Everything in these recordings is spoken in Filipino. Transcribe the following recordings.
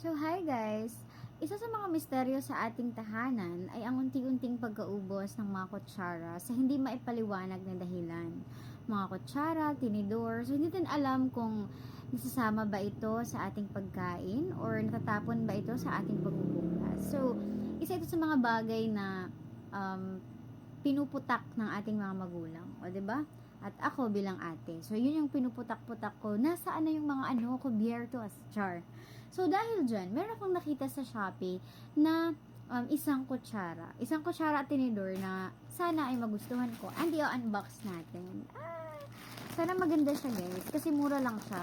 So, hi guys! Isa sa mga misteryo sa ating tahanan ay ang unti-unting pagkaubos ng mga kutsara sa hindi maipaliwanag na dahilan. Mga kutsara, tinidor, so hindi din alam kung nasasama ba ito sa ating pagkain or natatapon ba ito sa ating pagbubukas. So, isa ito sa mga bagay na um, pinuputak ng ating mga magulang. O, ba? At ako bilang ate. So, yun yung pinuputak-putak ko. Nasaan na yung mga ano, kubierto as char. So, dahil dyan, meron akong nakita sa Shopee na um, isang kutsara. Isang kutsara at tinidor na sana ay magustuhan ko. And i-unbox natin. Ah, sana maganda siya guys. Kasi mura lang siya.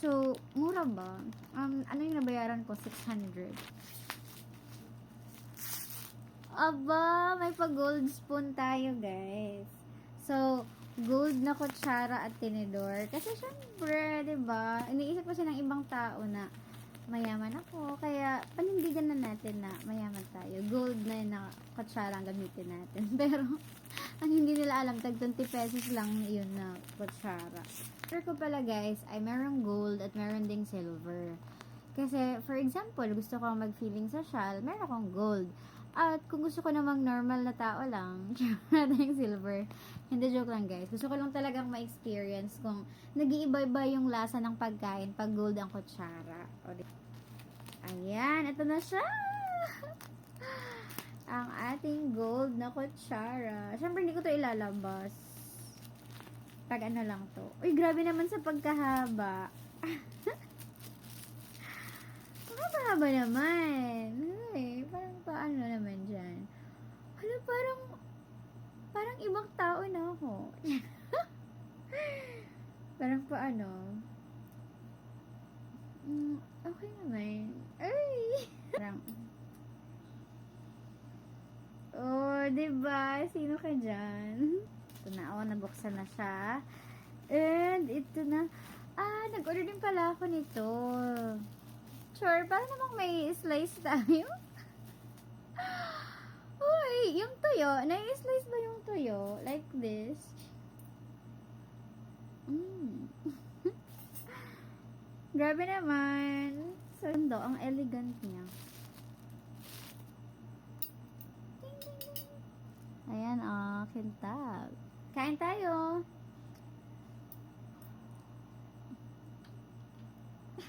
So, mura ba? Um, ano yung nabayaran ko? 600. Aba, may pa-gold spoon tayo guys. So, gold na kutsara at tinidor. Kasi syempre, 'di ba? Iniisip ko ng ibang tao na mayaman ako. Kaya, panindigan na natin na mayaman tayo. Gold na yun kutsara ang gamitin natin. Pero, ang hindi nila alam, tag 20 pesos lang yun na kutsara. Pero ko pala guys, ay merong gold at meron ding silver. Kasi, for example, gusto ko mag-feeling social, meron akong gold. At kung gusto ko namang normal na tao lang, syempre yung silver. Hindi joke lang guys. Gusto ko lang talagang ma-experience kung nag-iiba-iba yung lasa ng pagkain pag gold ang kutsara. O, Ayan, ito na siya! ang ating gold na kutsara. Syempre hindi ko to ilalabas. Pag ano lang to. Uy, grabe naman sa pagkahaba. Mahaba naman. Parang paano naman dyan. Hala, parang, parang ibang tao na ako. parang paano. Mm, okay naman. Ay! parang, oh, diba? Sino ka dyan? Ito na, oh, nabuksan na siya. And, ito na. Ah, nag-order din pala ako nito. Sure, para namang may slice tayo. Uy, yung tuyo, nai-slice ba yung tuyo? Like this. Mm. Grabe naman. Sando, ang elegant niya. Ayan, ah, kintab. Kain tayo.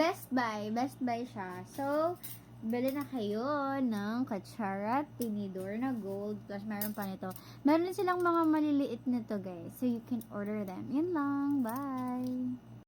Best Buy. Best Buy siya. So, bili na kayo ng Kachara Tinidor na gold. Plus, meron pa nito. Meron silang mga maliliit nito, guys. So, you can order them. Yan lang. Bye!